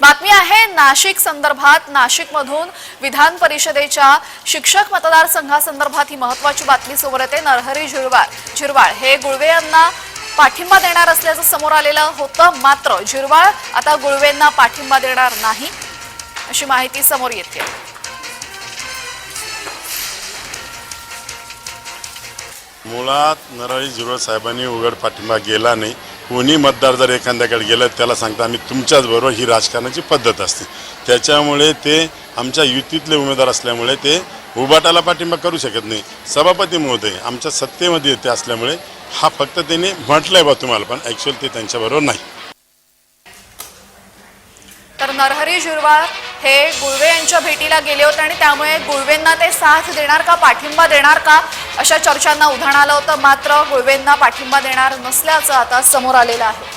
बातमी आहे नाशिक संदर्भात नाशिकमधून विधान परिषदेच्या शिक्षक मतदारसंघासंदर्भात ही महत्वाची बातमी समोर येते नरहरी झिरवाळ. झिरवाळ हे गुळवे यांना पाठिंबा देणार असल्याचं समोर आलेलं होतं मात्र झिरवाळ आता गुळवेंना पाठिंबा देणार नाही अशी माहिती समोर येते. मुळात नराळी झिरो साहेबांनी उघड पाठिंबा गेला नाही. कोणी मतदार जर एखाद्याकडे गेलं त्याला सांगता आम्ही तुमच्याच बरोबर ही राजकारणाची पद्धत असते. त्याच्यामुळे ते आमच्या युतीतले उमेदवार असल्यामुळे ते उभाटाला पाठिंबा करू शकत नाही. सभापती महोदय आमच्या सत्तेमध्ये येते असल्यामुळे हा फक्त त्यांनी म्हटलंय बा तुम्हाला पण ॲक्च्युअल ते त्यांच्याबरोबर नाही. तर नरहरी झिरवाळ हे गुळवे यांच्या भेटीला गेले होते आणि त्यामुळे गुळवेंना ते साथ देणार का पाठिंबा देणार का अशा चर्चांना उधाण आलं होतं. मात्र गुळवेंना पाठिंबा देणार नसल्याचं आता समोर आलेलं आहे.